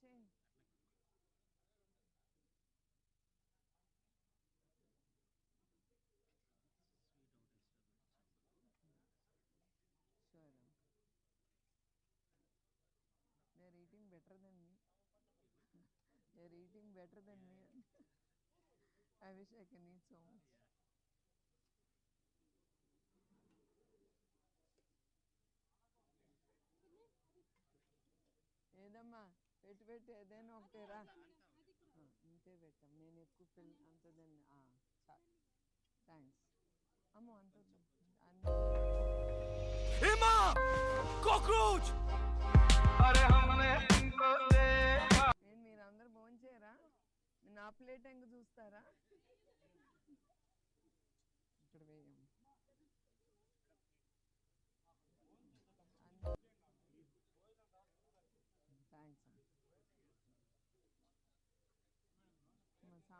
છે sure they are eating better than me. They are eating better than me. I wish i can eat so much. పెట్టే ఏదైనా ఒకటేరా ఇంతే పెట్టాం. నేను ఎక్కువ పిల్ల అంత దాన్ని చాలు థ్యాంక్స్. అమ్మో అంత కాక్రోచ్! నేను మీరందరూ భోంచేయరా? నా ప్లేట్ ఇంకా చూస్తారా?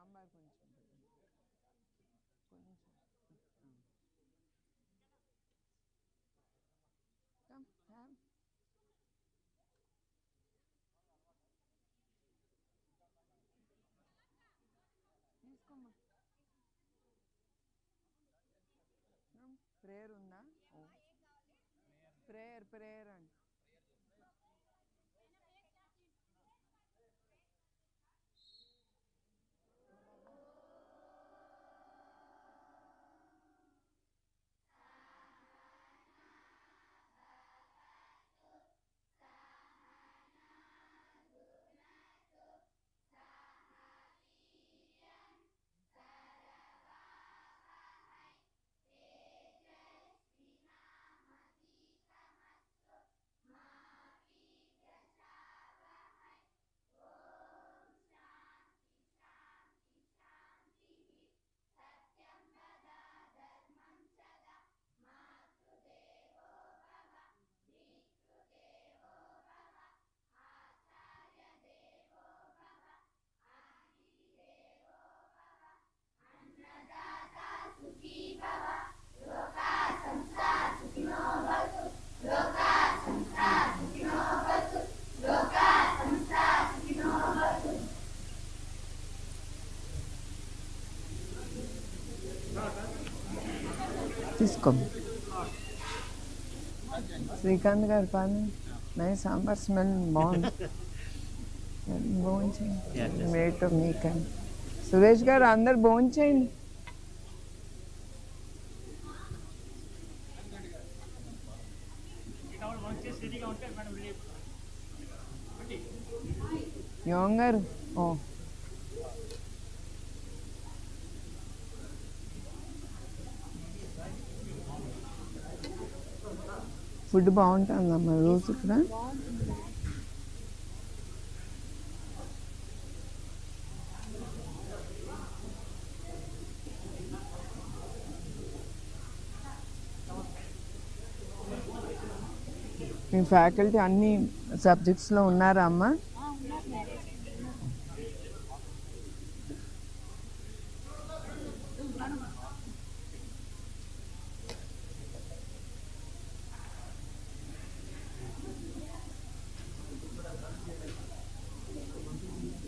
మా సాంబార్ కొంచెం కొంచెం కమ్ హ్యావ్ తీసుకోమ్మా ప్రేయర్ ఉందా ప్రేయర్ ప్రేయర్ అండి తీసుకో శ్రీకాంత్ గారు పాని నై సాంబార్ స్మెల్ బాగుంది భోంచేయండి మేట్ మీకండి సురేష్ గారు అందరు భోంచేయండి యోగం గారు ఓ ఫుడ్ బాగుంటుందమ్మా రోజు ఇక్కడ మీ ఫ్యాకల్టీ అన్ని సబ్జెక్ట్స్లో ఉన్నారా అమ్మా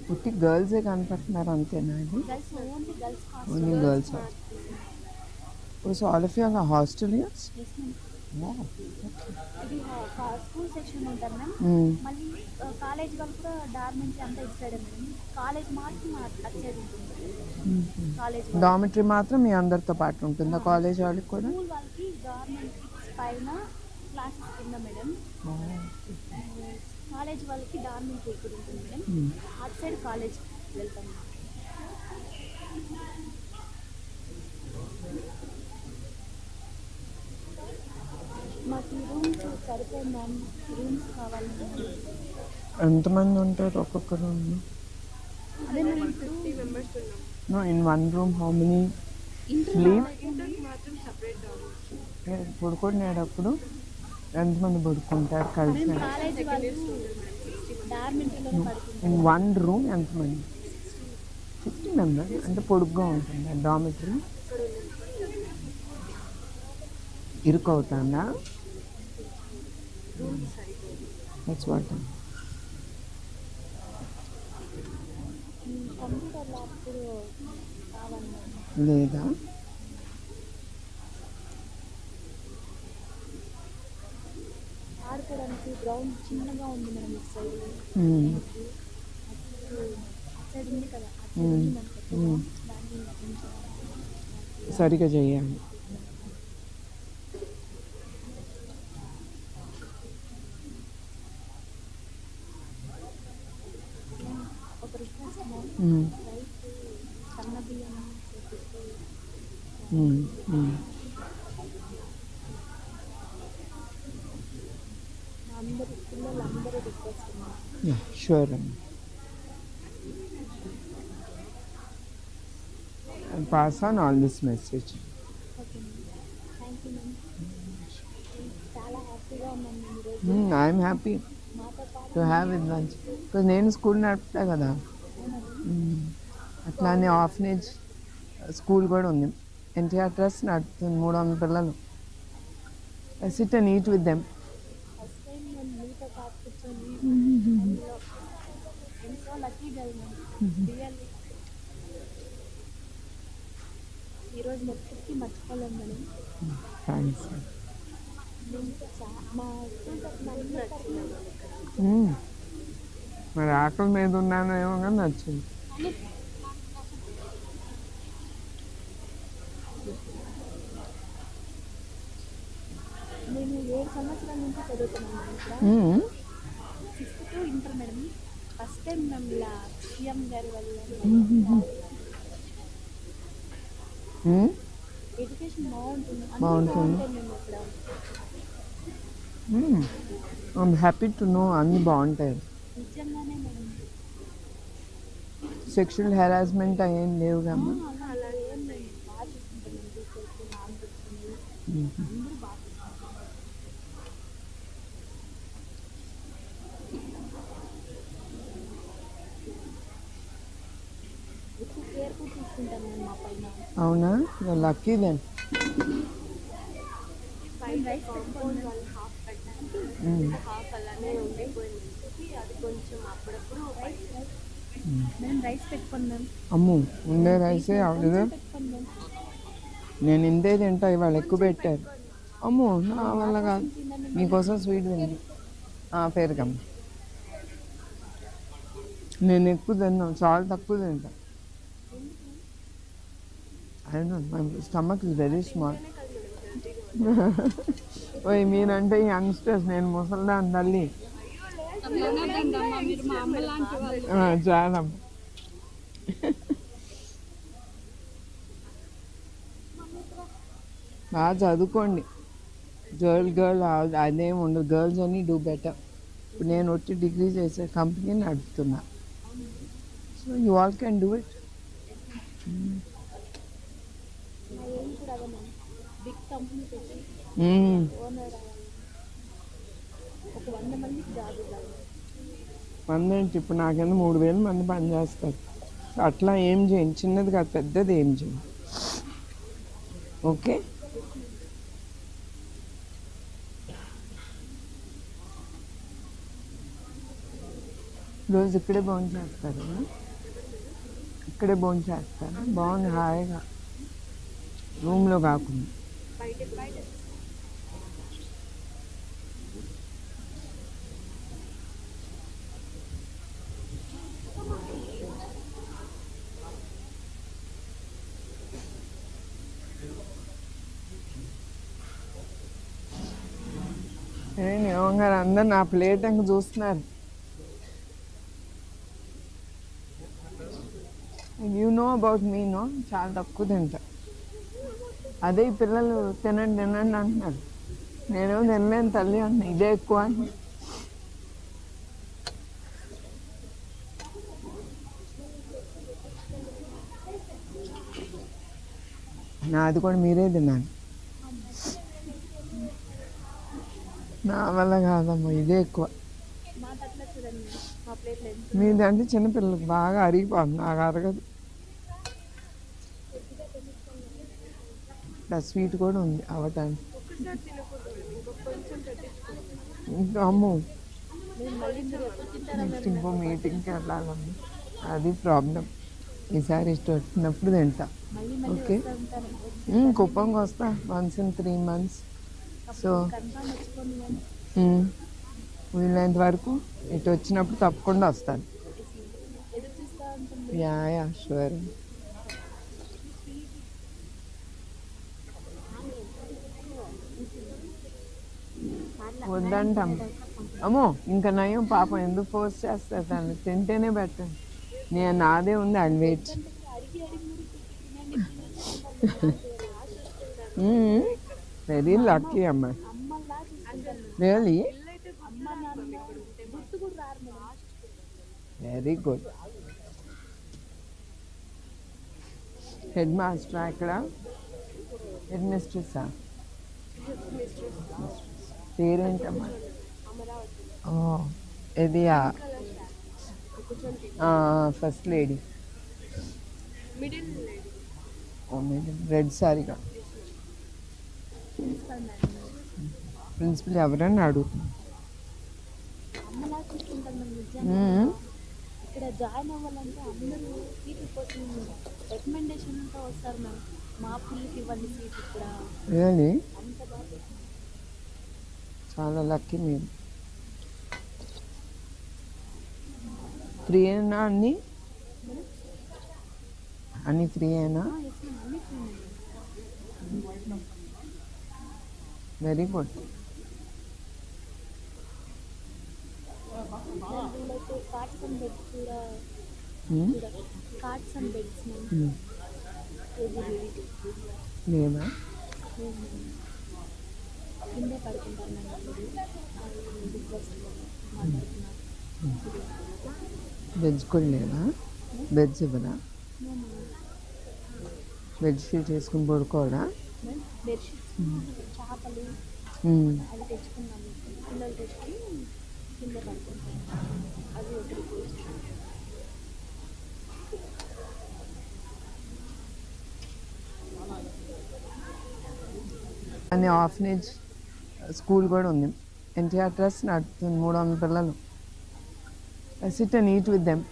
పుట్టి గర్ల్సే కనపడుతున్నారు అంతేనా ఇది girls only girls only girls so all of you are hostellers ఇది స్కూల్ సెక్షన్ ఉంటారు మ్యామ్ మళ్ళీ కాలేజ్ వాళ్ళు కూడా డార్మెంట్స్ అంతా ఇటు సైడ్ మేడం కాలేజ్ మాత్రం అటు సైడ్ ఉంటుంది కాలేజ్ డామిటరీ మాత్రం మీ అందరితో పాటు ఉంటుందా కాలేజ్ వాళ్ళకి కూడా స్కూల్ వాళ్ళకి గవర్నమెంట్ పైన క్లాసెస్ కింద మేడం కాలేజ్ వాళ్ళకి ఇక్కడ ఉంటుంది మేడం. అటు సైడ్ కాలేజ్ వెళ్తాం మాకు రూమ్స్ సరిపోయింది మ్యామ్. రూమ్స్ కావాలి ఎంతమంది ఉంటారు ఒక్కొక్క రూమ్ అదే మేము fifty members no in one room how many Sleep? ఇంటర్కి మాత్రం సపరేట్ పడుకునేటప్పుడు ఎంతమంది పడుకుంటారు కలిసి? వన్ రూమ్ ఎంతమంది? ఫిఫ్టీ మెంబర్స్ అంటే పొడుగ్గా ఉంటుంది డామిటరీ ఇరుకవుతుందా? నెక్స్ట్ వాడతాం లేదా? గ్రౌండ్ చిన్నగా ఉంది మేడం ఇటు సైడ్. అటు సైడ్ ఉంది కదా సరిగా చేయాలి ఒక రిక్వెస్ట్ మేడం మ్మ్. రైస్ సన్న బియ్యం చేపిస్తే మ్మ్. మ్మ్. మా అందరి పిల్లలు అందరూ రిక్వెస్ట్ మేడం యా షూర్ అమ్మ pass on all this message okay madam thank you ma'am చాలా హ్యాపీగా ఉన్నాను మేము ఈరోజు ఐఎమ్ హ్యాపీ మాతో పాటు to have with lunch because నేను స్కూల్ నడుపుతా కదా మ్మ్. అట్లానే ఆఫ్నేజ్ స్కూల్ కూడా ఉంది ఎన్టీఆర్ ట్రస్ట్ నడుపుతుంది మూడు వందల పిల్లలు sit and eat with them first time నేను మీతో పాటు కూర్చొని అందులో ఎంతో లక్కీ గర్ల్ మ్యామ్ రియల్లీ ఈరోజు మొత్తం మర్చిపోలేము మేడం థ్యాంక్స్ మరి ఆకలి మీద ఉన్నానో ఏమో కానీ నచ్చింది. నేను ఏడు సంవత్సరాల నుంచి చదువుతున్నాను. Sixth to inter madam. First time మేము ఇలా సీఎం గారి వల్ల. బాగుంటుంది. అన్నీ బాగుంటుంది. ఐమ్ హ్యాపీ టు నో అన్నీ బాగుంటాయి. సెక్షువల్ హెరాస్మెంట్ ఏం లేవు కమ్మా అలా అలా ఏం లేదు బాగా చూసుకుంటాం మేము టీచర్స్ నాన్న చూసుకుని అందరూ బాగా చూసుకుంటాం ఎక్కువ కేర్ కూడా తీసుకుంటాం మేము మా పైన అవునా లక్కీ దెన్ హాఫ్ అలానే ఉండిపోయింది అది కొంచెం అప్పుడప్పుడు అమ్ము ఉండే రైసే అవలేదు నేను ఇంతే తింటా ఇవాళ ఎక్కువ పెట్టారు. అమ్ము నా వల్ల కాదు. మీకోసం స్వీట్ తింది. పేరుకమ్మ. నేను ఎక్కువ తిన్నాను చాలా తక్కువ ఐ అయినా my stomach is very small. ఓయ్ మీరంటే యంగ్స్టర్స్ నేను ముసల్దాన్ తల్లి. ఆ, చాలా బాగా చదువుకోండి. గర్ల్ గర్ల్ అదేం ఉండదు. గర్ల్స్ అని డూ బెటర్. ఇప్పుడు నేను వచ్చి డిగ్రీ చేసే company నడుపుతున్నా. So you all can do it మా ఏం కూడా అదే మ్యామ్ బిగ్ కంపెనీ పెట్టి ఓనర్ ఒక వంద మందికి జాబ్ ఇవ్వాలి మంది ఏంటి? ఇప్పుడు నాకేమో మూడు వేల మంది పనిచేస్తారు అట్లా ఏం చేయండి. చిన్నది కాదు పెద్దది ఏం చేయండి. ఓకే? రోజు ఇక్కడే భోజనం చేస్తారు ఇక్కడే భోజనం చేస్తారు బాగుంది హాయిగా. రూమ్లో కాకుండా. ఏమంగారు అందరు నా ప్లేట్ అంక చూస్తున్నారు. You know about me no చాలా తక్కువ తింటా. అదే ఈ పిల్లలు తినండి తినండి అంటున్నారు. నేను తినలేను తల్లి అంటున్నా ఇదే ఎక్కువ అని నాది కూడా మీరే తిన్నాను నా వల్ల కాదమ్మా ఇదే ఎక్కువ. మీదంటే చిన్నపిల్లలకు బాగా అరిగిపోతుంది నాకు అరగదు. ఇక్కడ స్వీట్ కూడా ఉంది అవటానికి ఇంకా అమ్మో. నెక్స్ట్ ఇంకో మీటింగ్కి వెళ్ళాలండి అది ప్రాబ్లం. ఈసారి ఇష్టం వచ్చినప్పుడు తింటా. ఓకే. కుప్పంకి వస్తా. Once in three months. So వీలైనంత వరకు ఇటు వచ్చినప్పుడు తప్పకుండా వస్తాను. యా యా షూర్ వద్దంటాం అమ్మో ఇంకా నయం పాపం ఎందుకు ఫోర్స్ చేస్తారు? దాన్ని తింటేనే బెటర్. నేను నాదే ఉంది అది వెయిట్. వెరీ లక్కీ అమ్మ. Really very good. Head master ఇక్కడ? హెడ్ మిస్ట్రెస్సా? పేరేంటమ్మా ఇది ఫస్ట్ లేడీ రెడ్ సారీగా ప్రిన్సిపల్ ఎవరని అడుగుతుంది అమ్మలా చూసుకుంటాను మేడం నిజంగా మ్మ్. ఇక్కడ జాయిన్ అవ్వాలంటే అందరూ సీట్ల కోసం రికమెండేషన్తో వస్తారు మా పిల్లలకి ఇవ్వండి సీట్ ఇక్కడ. రియలీ అంత బాగా చాలా లక్కీ మీరు ఫ్రీయేనా అన్ని అన్ని ఫ్రీయేనా వెరీ గుడ్. Hmm? కేజీ లేదా? కిందే మాట్లాడుతున్నారు. బెడ్స్ కూడా లేదా? బెడ్స్ ఇవ్వరా? బెడ్షీట్ వేసుకుని పడుకోవడా బెడ్షీట్స్ చేపలు మ్మ్. అవి తెచ్చుకున్నాము పిల్లలు తెచ్చుకుని కింద స్కూల్ కూడా ఉంది. ఎన్టీఆర్ ట్రస్ట్ నడుపుతుంది మూడు వందల పిల్లలు. Sit and eat with them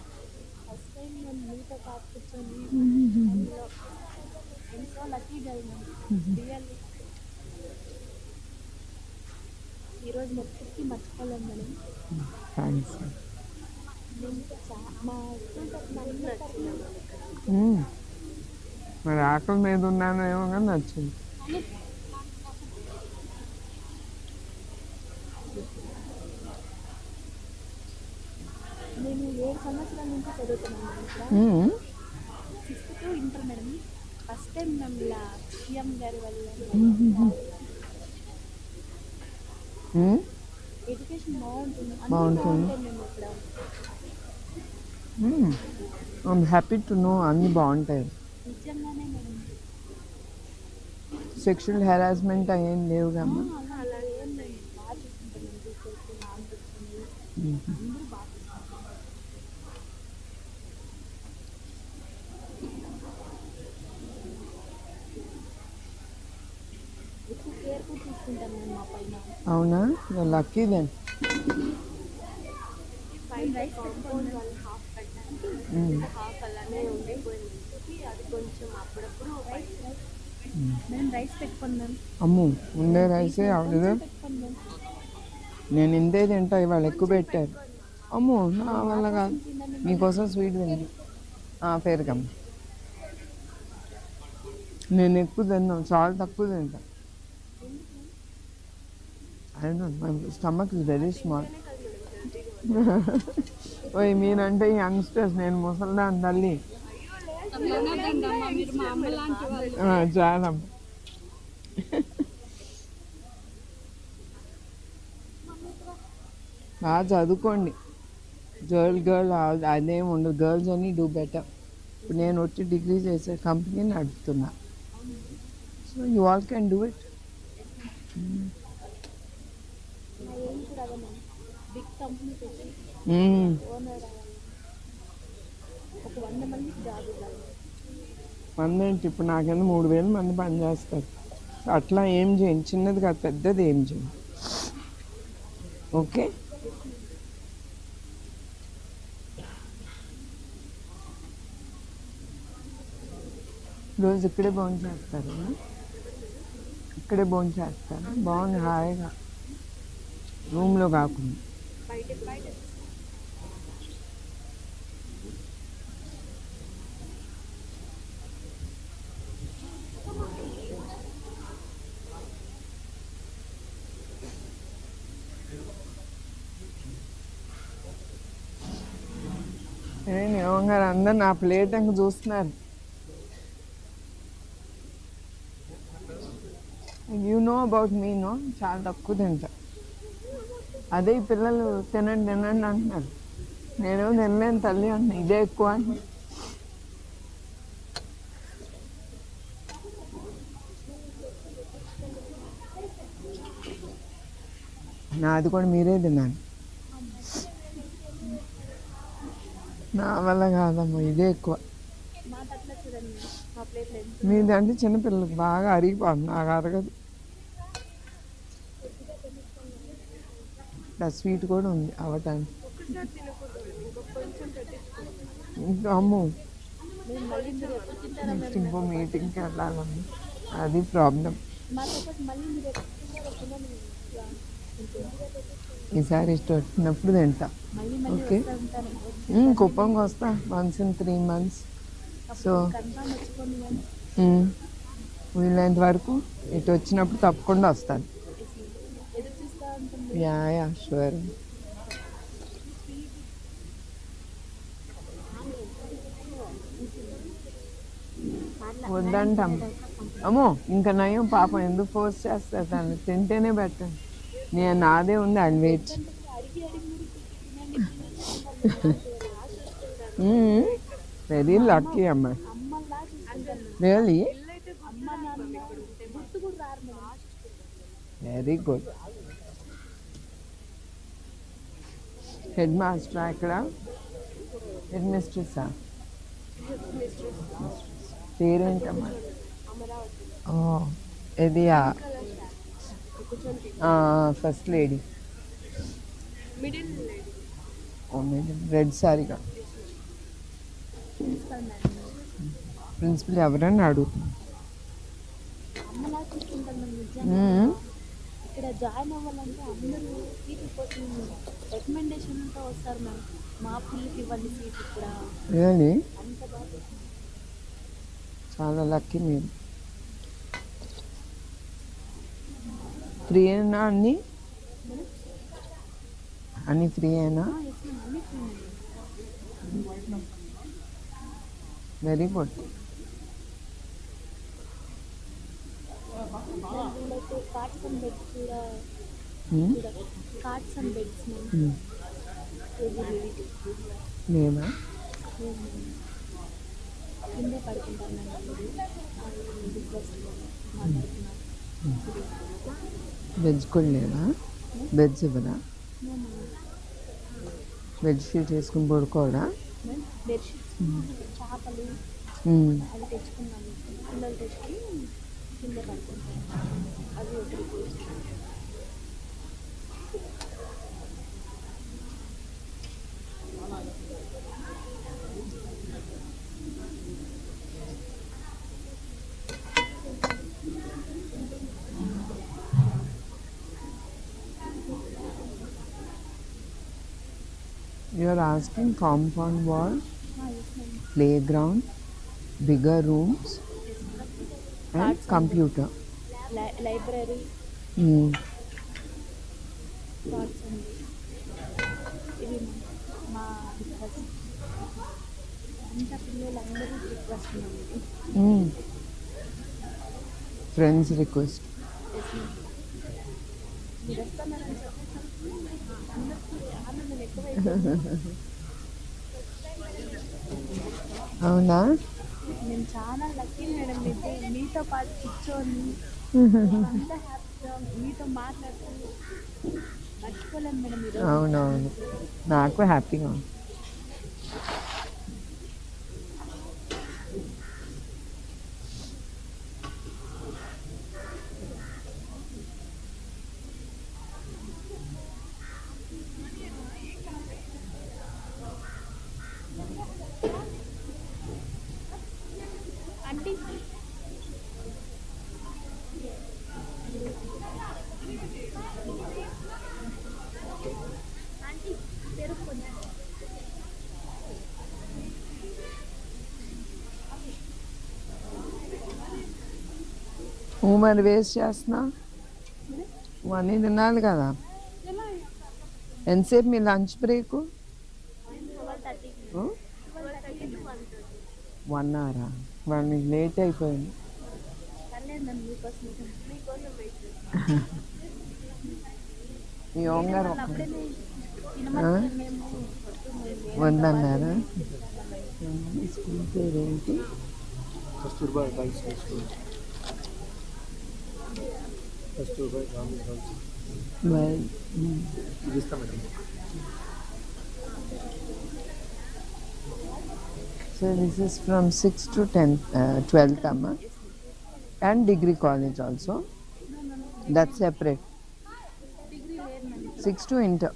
ఈరోజు మర్చిపోలేము మేడం థ్యాంక్స్. మరి ఆకలి మీద ఉన్నానో ఏమో కానీ నచ్చింది నేను ఏడు సంవత్సరాల నుంచి చదువుతున్నాను ఇంటర్ మేడం. ఫస్ట్ టైం మేము ఇలా సీఎం గారి వల్ల మ్మ్. ఎడ్యుకేషన్ బాగుంటుంది. ఐమ్ హ్యాపీ టు నో అన్నీ బాగుంటాయి. సెక్షువల్ హెరాస్మెంట్ అయ్యేం లేవు ఆ, కమ్మా అలా ఏం లేదు బాగా చూసుకుంటాం మేము టీచర్స్ నాన్న చూసుకుని మ్మ్. అందరూ బాగా చూసుకుంటాం ఎక్కువ మేము మా పైన. అవునా? లక్కీ దెన్ పైన రైస్ పెట్టుకోండి వాళ్ళు హాఫ్ పెట్టడానికి హాఫ్ అలానే ఉండిపోయింది. అది కొంచెం అప్పుడప్పుడు రైస్ రైస్ మేము రైస్ పెట్టుకోండి మ్యామ్ అమ్ము ఉండే రైసే నేను ఇంతే తింటా ఇవాళ ఎక్కువ పెట్టారు. అమ్మో నా వల్ల కాదు. మీకోసం స్వీట్ తింది పేరుకమ్మ. నేను ఎక్కువ తిన్నాను చాలా తక్కువ తింటా. I don't my stomach is very small ఓయ్ మీరంటే యంగ్స్టర్స్ నేను ముసలిదాన్ని తల్లి. చాలా బాగా చదువుకోండి. గర్ల్ గర్ల్ అదేం ఉండదు. గర్ల్స్ అని డూ బెటర్ ఇప్పుడు నేను వచ్చి డిగ్రీ చేసే company నడుపుతున్నా. So you all can do it నా ఏం కూడా అదే మ్యామ్ బిగ్ కంపెనీ పెట్టి ఓనర్ అవ్వాలి ఒక వంద మందికి జాబ్ ఇవ్వాలి మంది ఏంటి? ఇప్పుడు నాకేమో మూడు వేలు మంది పనిచేస్తారు అట్లా ఏం చేయండి. చిన్నది కాదు పెద్దది ఏం చేయండి. ఓకే? రోజు ఇక్కడే భోజనం చేస్తారు. ఇక్కడే భోజనం చేస్తారు. బాగుంది హాయిగా. రూమ్లో కాకుండా. బయట బయట నేను ఏమంగారు అందరు నా ప్లేట్ అంక చూస్తున్నారు. You know about me no చాలా తక్కువ తింటా. అదే ఈ పిల్లలు తినండి తినండి అంటున్నారు. నేను తినలేను తల్లి అంటున్నా ఇదే ఎక్కువ అంటున్నా నాది కూడా మీరే తిన్నాను నా వల్ల కాదమ్మా ఇదే ఎక్కువ. మా తట్ల చూడండి మా ప్లేట్లో ఎంత మీది అంటే చిన్నపిల్లలకు బాగా అరిగిపోతుంది నాకు అరగదు. ఇలా స్వీట్ కూడా ఉంది అవటానికి ఇంకా అమ్మో. మేము మళ్ళీ మీరు ఎప్పుడు తింటారో నెక్స్ట్ ఇంకో మీటింగ్కి వెళ్ళాలండి అది ప్రాబ్లం ఇట్లా. ఈసారి ఇష్టం వచ్చినప్పుడు తింటా. ఓకే. కుప్పంకి వస్తా once in three months so వీలైనంత వరకు ఇటు వచ్చినప్పుడు తప్పకుండా వస్తాను. చూస్తూ యా యా షూర్ వద్దంటాం. అమ్మో ఇంకా నయం పాపం ఎందుకు ఫోర్స్ చేస్తారు? దాన్ని తింటేనే బెటర్. నేను నాదే ఉంది అది వెయిట్ వెరీ లక్కీ అమ్మ really very good. Head master అక్కడ. హెడ్ మిస్ట్రెస్సా పేరేంటమ్మా? ఇది ఫస్ట్ లేడీ. రెడ్ సారీగా. ప్రిన్సిపల్ ఎవరని అడుగుతుంది ఇక్కడ జాయిన్ అవ్వాలంటే అందరూ సీట్ కోసం రికమెండేషన్తో వస్తారు మ్యామ్ మా పిల్లకి ఇవ్వండి సీట్ ఇక్కడ. అంత బాగా చాలా లక్కీ మీరు. ఫ్రీ అయినా అన్ని అన్ని ఫ్రీ అయినా. Very good. Cards and beds కూడా కూడా. కార్డ్స్ అండ్ బెడ్స్ మేమా కిందే పడుకుంటాను మ్యామ్ రిక్వెస్ట్ మాట్లాడుతున్నాను వెజ్ కూడా లేదా? వెజ్ ఇవ్వరా? బెడ్షీట్ వేసుకుని పడుకోవడా మ్యామ్ బెడ్షీట్స్ చేపలు. అవి తెచ్చుకున్నాము పిల్లలు తెచ్చుకుని కింద పడుకుంటాం అవి ఒక request You are asking compound wall, yes ma'am playground, bigger rooms, లై- లైబ్రరీ మా రిక్వెస్ట్ అవునా? నేను చాలా లక్కీ మేడం మీతో మీతో పాటు కూర్చొని అంతా హ్యాపీగా మీతో మాట్లాడుతూ మర్చిపోలేను మేడం అవునవును. నాకు హ్యాపీగా నువ్వు మరి వేస్ట్ చేస్తున్నా. నువ్వు అన్నీ తినాలి కదా. ఎంతసేపు మీ లంచ్ బ్రేక్? వన్ వన్ అవరా? వాళ్ళు మీకు లేట్ అయిపోయింది. మీ ఓంగారు వద్దన్నారా స్కూల్ పేరు ఏంటి Kasturba girls high school. Well. So this is from 6 to 10, uh, 12th Amma and degree college also. That's separate. 6 to inter.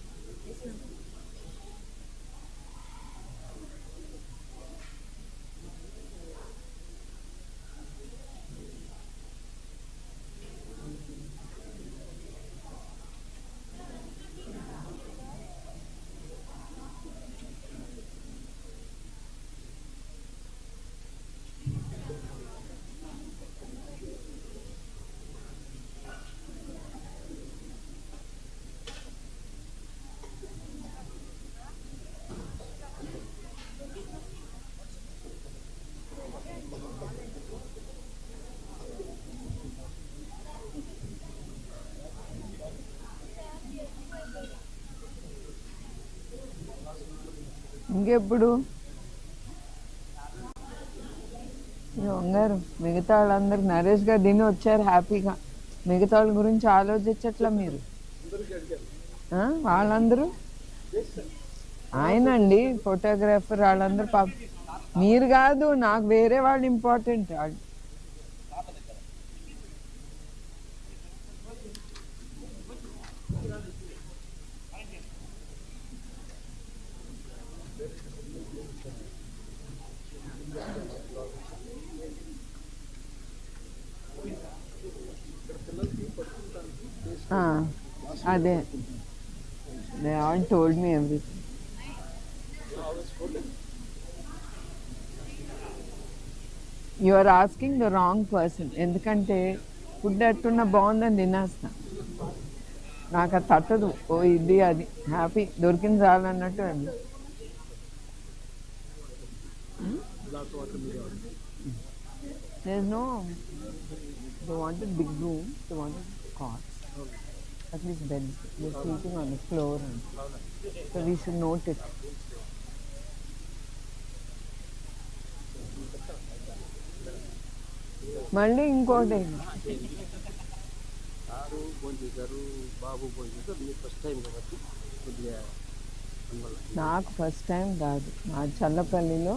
ఇంకెప్పుడు? వంగారు మిగతా వాళ్ళందరూ నరేష్ గారు దీన్ని వచ్చారు హ్యాపీగా. మిగతా వాళ్ళ గురించి ఆలోచించట్లా మీరు? ఆ? వాళ్ళందరూ? ఆయనండి ఫోటోగ్రాఫర్ వాళ్ళందరూ పాప. మీరు కాదు నాకు వేరే వాళ్ళు ఇంపార్టెంట్. వాళ్ళు ఆ, అదే they all told me everything you are asking the wrong person ఎందుకంటే ఫుడ్ ఎట్టున్నా బాగుందని తినేస్తా నాకు అది తట్టదు ఓ ఇది అది హ్యాపీ దొరికింది చాలు అన్నట్టు అది There's no. They wanted big room. They. At least beds. They're sleeping on the floor. And, so we should note it. మళ్ళీ ఇంకోటి సారు ఫోన్ చేశారు బాబు ఫోన్ చేశారు మీరు ఫస్ట్ టైం కాబట్టి కొద్దిగా నాకు ఫస్ట్ టైం కాదు మా చల్లపల్లిలో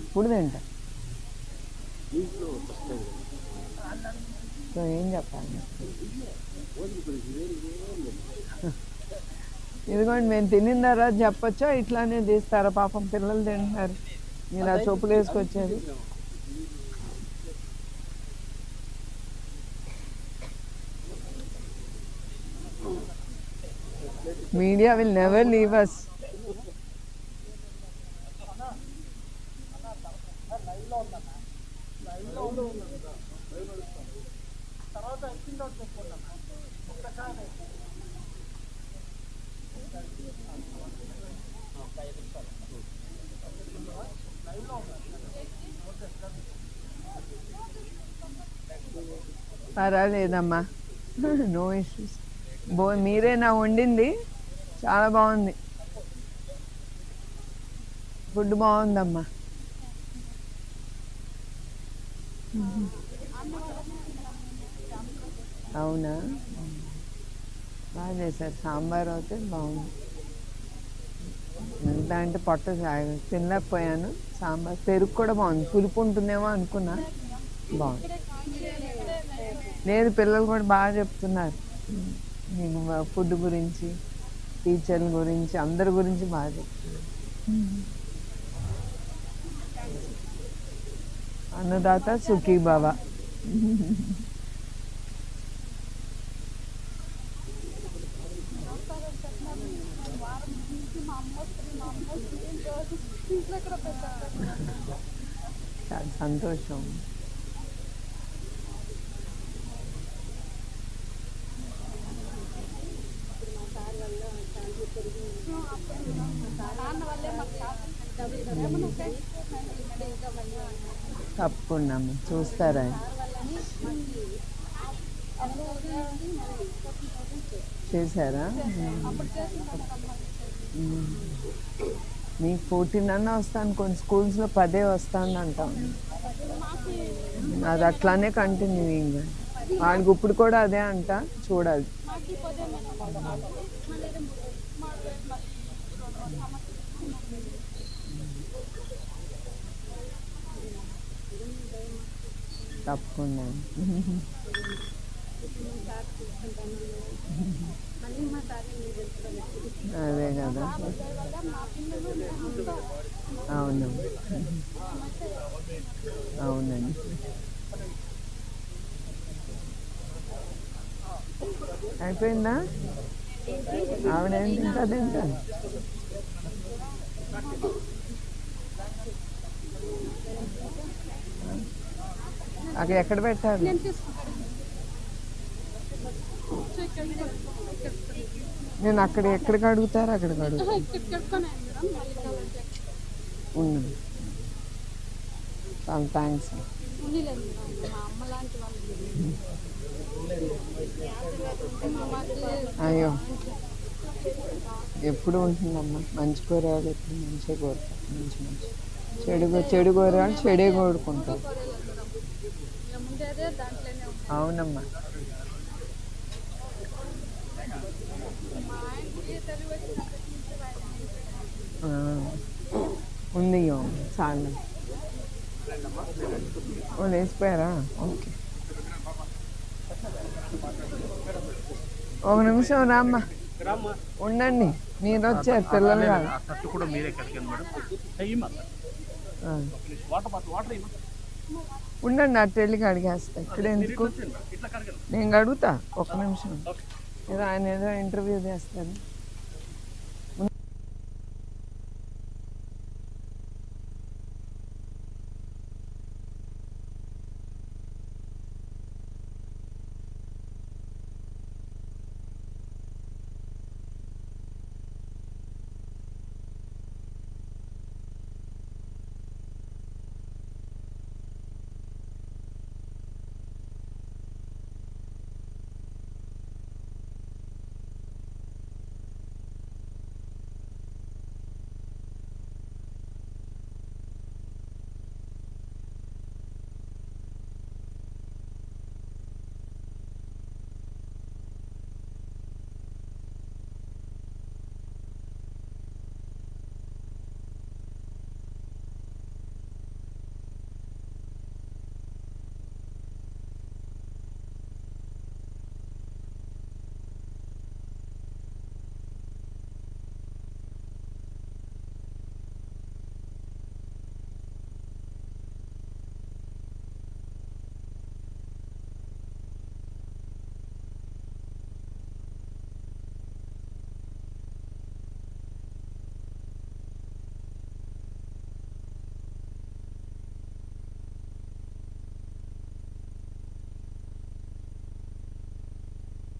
ఎప్పుడు తింటా ఫస్ట్ టైం సో ఏం చెప్పాలి? ఇదిగోండి మేము తినిన తర్వాత చెప్పొచ్చా? ఇట్లానే తీస్తారా? పాపం పిల్లలు తింటున్నారు. మీరు ఆ చొప్పులు వేసుకొచ్చారు media will never leave us పర్వాలేదమ్మా. నో ఇష్యూస్ బో మీరేనా వండింది? చాలా బాగుంది. ఫుడ్ బాగుందమ్మా. అవునా? బాగా చేశారు. సాంబార్ అయితే బాగుంది. ఎంత అంటే పొట్ట తినలేకపోయాను. సాంబార్ పెరుగు కూడా బాగుంది. పులుపు ఉంటుందేమో అనుకున్నా. బాగుంది. లేదు పిల్లలు కూడా బాగా చెప్తున్నారు. మీకు ఫుడ్ గురించి టీచర్ల గురించి అందరి గురించి బాగా చెప్తున్నారు. అన్నదాత సుఖీ బాబా సంతోషం. తప్పకుండా చూస్తారా? చేశారా? నీకు ఫోర్టీన్ అన్న వస్తాను కొన్ని స్కూల్స్లో పదే వస్తాను అది అట్లానే కంటిన్యూయింగ్ వాడికి ఇప్పుడు కూడా అదే అంట చూడాలి. తప్పకుండా. అదే కదా. అవును. అవునండి. అయిపోయిందా? ఆవిడ ఏం తింటుంది ఇంకా అక్కడ ఎక్కడ పెట్టారు? నేను అక్కడ ఎక్కడికి అడుగుతారు? అక్కడికి అడుగుతాను థ్యాంక్స్ అయ్యో. ఎప్పుడు ఉంటుందమ్మా? మంచి కూరగాయలు ఎప్పుడు మంచిగా కోరుతారు మంచి మంచి. చెడు చెడు కూరగాయలు చెడే కోరుకుంటాం అవునమ్మా. ఉంది ఇగో, చాలు ఓకే. ఒక నిమిషం రామ్మా. ఉండండి. మీరు వచ్చారు పిల్లలు కాదు. తట్టు కూడా మీరే ఉండండి అటు వెళ్ళి కడిగేస్తా. ఇక్కడ ఎందుకు? నేను కడుగుతా. ఒక నిమిషం. ఏదో ఆయన ఏదో ఇంటర్వ్యూ చేస్తాను